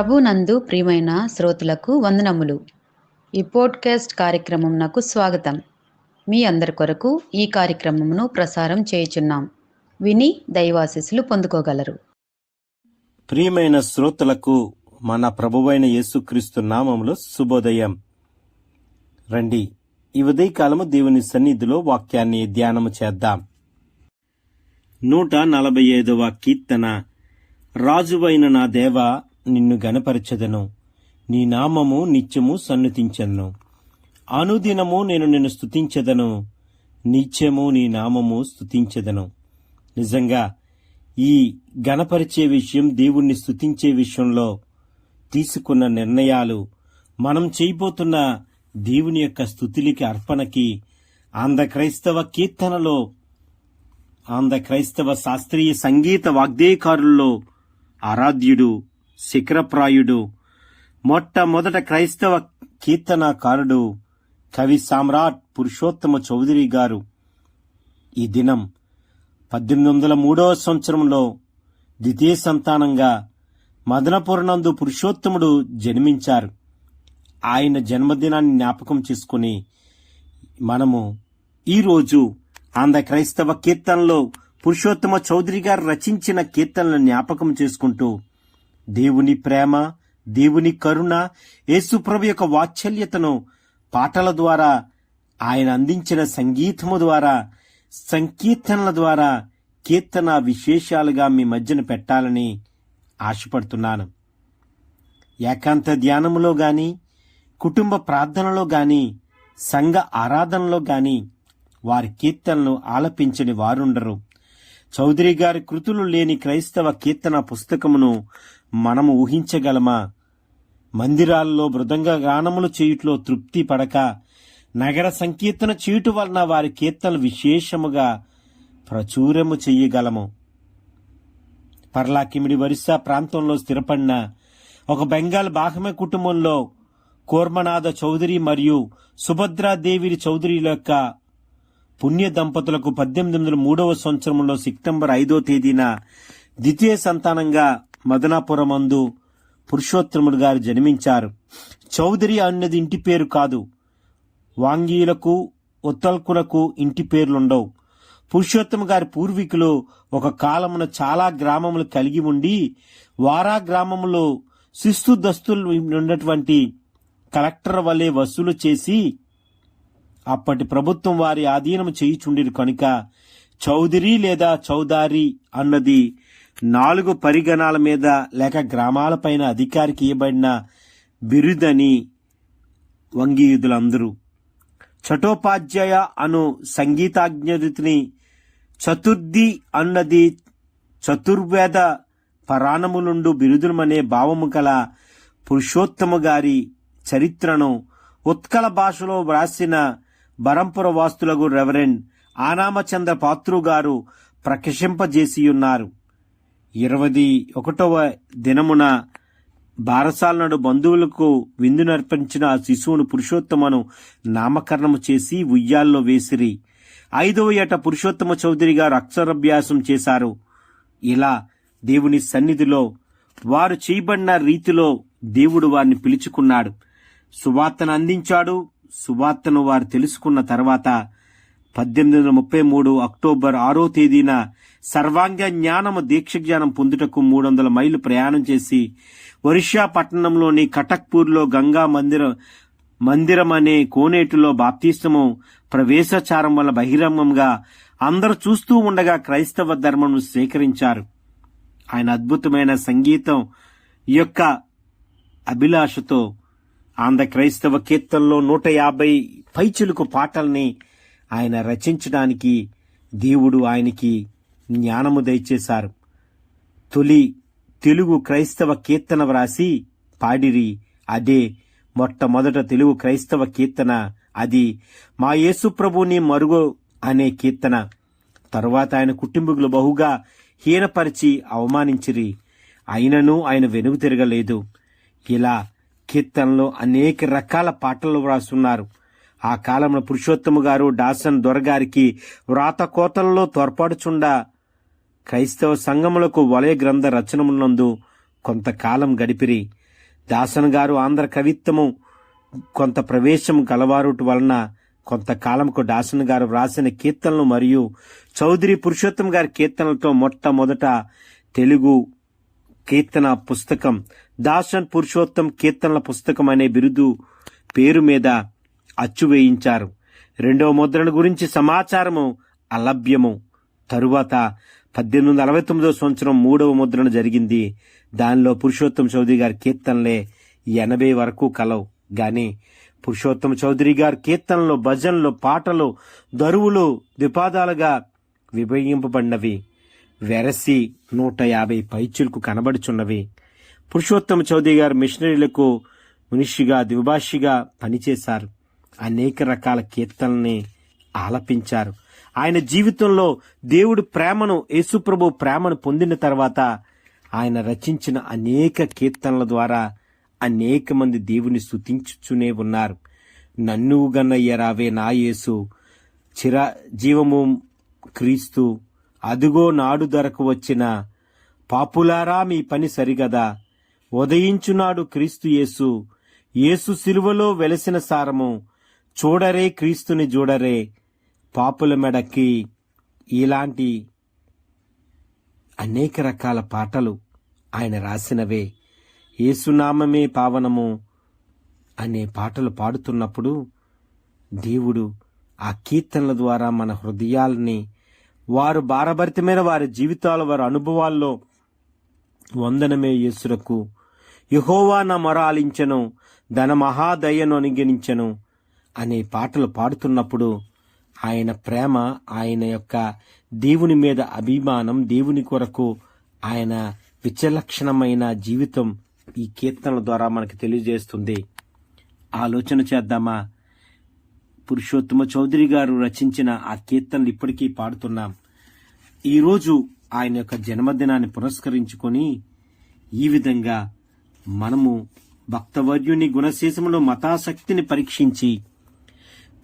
ప్రభునందు ప్రియమైన శ్రోతలకు వందనములు. ఈ పోడ్కాస్ట్ కార్యక్రమం నాకు స్వాగతం. మీ అందరి కొరకు ఈ కార్యక్రమమును ప్రసారం చేయుచున్నాం. విని దైవాశిస్సులు పొందుకోగలరు. ప్రియమైన శ్రోతలకు మన ప్రభువైన యేసుక్రీస్తు నామములో శుభోదయం. రండి ఈ ఉదయకాలము దేవుని సన్నిధిలో వాక్యాన్ని ధ్యానము చేద్దాం. నూట నలభై ఐదవ కీర్తన రాజువైన నా దేవ నిన్ను గనపరచెదను నీ నామము నిత్యము సన్నుతించెదను అనుదినము నేను నిన్ను స్తుతించెదను. నిత్యము నీ నామము స్థుతించెదను నిజంగా ఈ గణపరిచే విషయం దేవుణ్ణి స్థుతించే విషయంలో తీసుకున్న నిర్ణయాలు మనం చేయబోతున్న దేవుని యొక్క స్థుతులకి అర్పణకి ఆంధ్ర క్రైస్తవ కీర్తనలో ఆంధ్ర క్రైస్తవ శాస్త్రీయ సంగీత వాగ్దేయకారుల్లో ఆరాధ్యుడు శిఖరప్రాయుడు. మొట్టమొదట క్రైస్తవ కీర్తనకారుడు కవి సామ్రాట్ పురుషోత్తమ చౌదరి గారు ఈ దినం పద్దెనిమిది వందల మూడవ సంవత్సరంలో ద్వితీయ సంతానంగా మదనపురనందు పురుషోత్తముడు జన్మించారు. ఆయన జన్మదినాన్ని జ్ఞాపకం చేసుకుని మనము ఈరోజు ఆంధ్ర క్రైస్తవ కీర్తనలో పురుషోత్తమ చౌదరి గారు రచించిన కీర్తనలను జ్ఞాపకం చేసుకుంటూ దేవుని ప్రేమ దేవుని కరుణ యేసుప్రభు యొక్క వాత్సల్యతను పాటల ద్వారా ఆయన అందించిన సంగీతము ద్వారా సంకీర్తనల ద్వారా కీర్తన విశేషాలుగా మీ మధ్యన పెట్టాలని ఆశపడుతున్నాను. ఏకాంత ధ్యానములో గాని కుటుంబ ప్రార్థనలో గాని సంఘ ఆరాధనలో గాని వారి కీర్తనలు ఆలపించని వారుండరు. చౌదరి గారి కృతులు లేని క్రైస్తవ కీర్తన పుస్తకమును మనము ఊహించగలమా? మందిరాల్లో మృదంగ గానములు చేయుట్లో తృప్తి పడక నగర సంకీర్తన చేయుట వలన వారి కీర్తనలు విశేషముగా ప్రచురము చెయ్యగలము. పర్లాకిమిడి వరిసా ప్రాంతంలో స్థిరపడిన ఒక బెంగాల్ బాహ్మ కుటుంబంలో కోర్మనాథ చౌదరి మరియు సుభద్రాదేవి చౌదరిల యొక్క పుణ్య దంపతులకు పద్దెనిమిది వందల మూడవ సంవత్సరంలో సెప్టెంబర్ ఐదో తేదీన ద్వితీయ సంతానంగా మదనాపురం అందు పురుషోత్తముడు గారు జన్మించారు. చౌదరి అన్నది ఇంటి పేరు కాదు. వాంగీయులకు ఉత్తల్కులకు ఇంటి పేర్లుండవు. పురుషోత్తమ గారి పూర్వీకులు ఒక కాలమున చాలా గ్రామములు కలిగి ఉండి వారా గ్రామములో శిస్తు దస్తులు ఉన్నటువంటి కలెక్టర్ వలె వసూలు చేసి అప్పటి ప్రభుత్వం వారి ఆధీనం చేయిచుండిరు కనుక చౌదరి లేదా చౌదారి అన్నది నాలుగు పరిగణాల మీద లేక గ్రామాలపైన అధికారికి ఇవ్వబడిన బిరుదని వంగీయుధులందరూ చటోపాధ్యాయ అను సంగీతాజ్ఞతిని చతుర్థి అన్నది చతుర్వేద పరాణములుండు బిరుదులమనే భావము గల పురుషోత్తమ గారి చరిత్రను ఉత్కల భాషలో వ్రాసిన బరంపుర వాస్తులకు రెవరెండ్ ఆనామచంద్ర పాత్రు గారు ప్రకశింపజేసియున్నారు. ఇరవది ఒకటవ దినమున బారసాలనాడు బంధువులకు విందు నర్పించిన ఆ శిశువును పురుషోత్తమను నామకరణము చేసి ఉయ్యాల్లో వేసిరి. ఐదవ ఏట పురుషోత్తమ చౌదరి గారు అక్షరాభ్యాసం చేశారు. ఇలా దేవుని సన్నిధిలో వారు చేయబడిన రీతిలో దేవుడు వారిని పిలుచుకున్నాడు. సువార్తను అందించాడు. సువార్తను వారు తెలుసుకున్న తర్వాత పద్దెనిమిది వందల ముప్పై మూడు అక్టోబర్ ఆరో తేదీన సర్వాంగ జ్ఞానము దీక్ష జ్ఞానం పొందుటకు మూడు వందల మైలు ప్రయాణం చేసి ఒరిషా పట్టణంలోని కటక్పూర్లో గంగా మందిర మందిరం అనే కోనేటిలో బాప్తిస్తము ప్రవేశచారం వల్ల బహిరంగంగా అందరూ చూస్తూ ఉండగా క్రైస్తవ ధర్మను స్వీకరించారు. ఆయన అద్భుతమైన సంగీతం యొక్క అభిలాషతో ఆంధ్ర క్రైస్తవ కీర్తనలో నూట యాభై పైచులకు పాటల్ని ఆయన రచించడానికి దేవుడు ఆయనకి జ్ఞానము దయచేశారు. తొలి తెలుగు క్రైస్తవ కీర్తన వ్రాసి పాడిరి. అదే మొట్టమొదట తెలుగు క్రైస్తవ కీర్తన. అది మా యేసుప్రభుని మరుగు అనే కీర్తన. తరువాత ఆయన కుటుంబీకులు బహుగా హీనపరిచి అవమానించిరి. అయినను ఆయన వెనుగు తిరగలేదు. ఇలా కీర్తనలో అనేక రకాల పాటలు వ్రాస్తున్నారు. ఆ కాలంలో పురుషోత్తమ గారు డాసన్ దొరగారికి వ్రాత కోతలలో తోడ్పాటుచుండా క్రైస్తవ సంఘములకు వలయ గ్రంథ రచనమునందు కొంతకాలం గడిపిరి. దాసన్ గారు ఆంధ్ర కవిత్వము కొంత ప్రవేశం గలవారుట వలన కొంతకాలంకు దాసన్ గారు వ్రాసిన కీర్తనలు మరియు చౌదరి పురుషోత్తం గారి కీర్తనలతో మొట్టమొదట తెలుగు కీర్తన పుస్తకం. దాసన్ పురుషోత్తం కీర్తనల పుస్తకం అనే బిరుదు పేరు మీద అచ్చు వేయించారు. రెండవ ముద్రణ గురించి సమాచారము అలభ్యము. తరువాత పద్దెనిమిది వందల అరవై తొమ్మిదవ సంవత్సరం మూడవ ముద్రణ జరిగింది. దానిలో పురుషోత్తం చౌదరి గారి కీర్తనలే ఎనభై వరకు కలవు. గాని పురుషోత్తం చౌదరి గారి కీర్తనలు భజనలు పాటలు దరువులు ద్విపాదాలుగా విభజింపబడినవి. వెరసి నూట యాభై పైచులకు కనబడుచున్నవి. పురుషోత్తమ చౌదరి గారు మిషనరీలకు మనిషిగా ద్విభాషిగా పనిచేశారు. అనేక రకాల కీర్తనల్ని ఆలపించారు. ఆయన జీవితంలో దేవుడు ప్రేమను యేసుప్రభు ప్రేమను పొందిన తర్వాత ఆయన రచించిన అనేక కీర్తనల ద్వారా అనేక మంది దేవుని స్తుతించుచునే ఉన్నారు. నన్ను గన్నయ్య రావే నా యేసు చిర జీవము క్రీస్తు అదుగో నాడు ధరకు వచ్చిన పాపులారా మీ పని సరిగదా. ఉదయించునాడు క్రీస్తు యేసు. యేసు సిలువలో వెలసిన సారము. చూడరే క్రీస్తుని చూడరే. పాపుల మెడకి ఇలాంటి అనేక రకాల పాటలు ఆయన రాసినవే. యేసునామమే పావనము అనే పాటలు పాడుతున్నప్పుడు దేవుడు ఆ కీర్తనల ద్వారా మన హృదయాల్ని వారు భారభరితమైన వారి జీవితాల వారి అనుభవాల్లో వందనమే యేసురకు యహోవా నా మొర ధన మహాదయను అనుగణించెను అనే పాటలు పాడుతున్నప్పుడు ఆయన ప్రేమ ఆయన యొక్క దేవుని మీద అభిమానం దేవుని కొరకు ఆయన విచలక్షణమైన జీవితం ఈ కీర్తనల ద్వారా మనకు తెలియజేస్తుంది. ఆలోచన చేద్దామా? పురుషోత్తమ చౌదరి గారు రచించిన ఆ కీర్తనలు ఇప్పటికీ పాడుతున్నాం. ఈరోజు ఆయన యొక్క జన్మదినాన్ని పురస్కరించుకొని ఈ విధంగా మనము భక్తవర్యుని గుణశేషములో మతాశక్తిని పరీక్షించి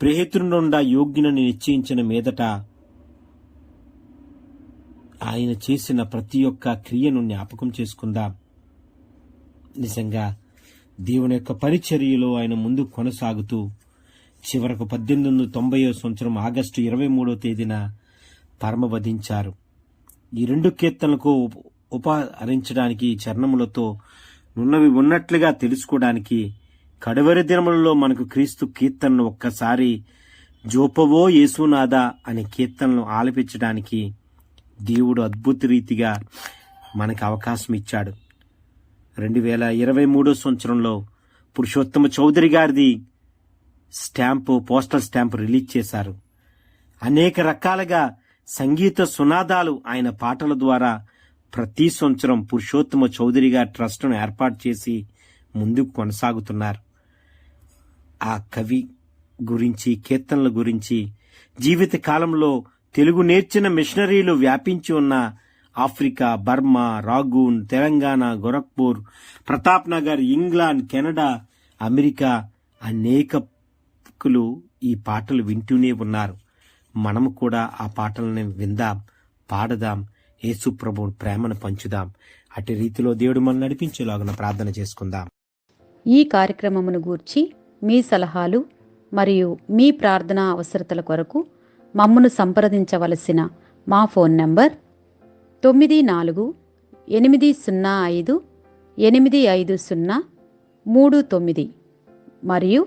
ప్రేహితునుండా యోగ్యుని నిశ్చయించిన మీదట ఆయన చేసిన ప్రతి ఒక్క క్రియను జ్ఞాపకం చేసుకుందాం. నిజంగా దేవుని యొక్క పరిచర్యలో ఆయన ముందు కొనసాగుతూ చివరకు పద్దెనిమిది వందల తొంభై సంవత్సరం ఆగస్టు ఇరవై మూడో తేదీన పరమవధించారు ఈ రెండు కీర్తనలకు ఉప- ఉపహరించడానికి చరణములతో ఉన్నవి ఉన్నట్లుగా తెలుసుకోవడానికి కడవరి దినములలో మనకు క్రీస్తు కీర్తనను ఒక్కసారి జోపవో యేసునాదా అనే కీర్తనను ఆలపించడానికి దేవుడు అద్భుత రీతిగా మనకు అవకాశం ఇచ్చాడు. రెండు వేల ఇరవై మూడో సంవత్సరంలో పురుషోత్తమ చౌదరి గారిది స్టాంపు పోస్టల్ స్టాంపు రిలీజ్ చేశారు. అనేక రకాలుగా సంగీత సునాదాలు ఆయన పాటల ద్వారా ప్రతి సంవత్సరం పురుషోత్తమ చౌదరి గారి ట్రస్ట్ను ఏర్పాటు చేసి ముందుకు కొనసాగుతున్నారు. ఆ కవి గురించి కీర్తనల గురించి జీవిత కాలంలో తెలుగు నేర్చిన మిషనరీలు వ్యాపించి ఉన్న Africa Burma Rangoon Telangana Gorakhpur Pratap Nagar England Canada America అనేక భక్తులు ఈ పాటలు వింటూనే ఉన్నారు. మనము కూడా ఆ పాటలను విందాం పాడదాం యేసుప్రభు ప్రేమను పంచుదాం. అటు రీతిలో దేవుడు మనం నడిపించేలాగా ప్రార్థన చేసుకుందాం. ఈ కార్యక్రమమును గూర్చి మీ సలహాలు మరియు మీ ప్రార్థనా అవసరతల కొరకు మమ్మను సంప్రదించవలసిన మా ఫోన్ నంబర్ తొమ్మిది నాలుగు ఎనిమిది సున్నా ఐదు ఎనిమిది ఐదు సున్నా మూడు తొమ్మిది. మరియు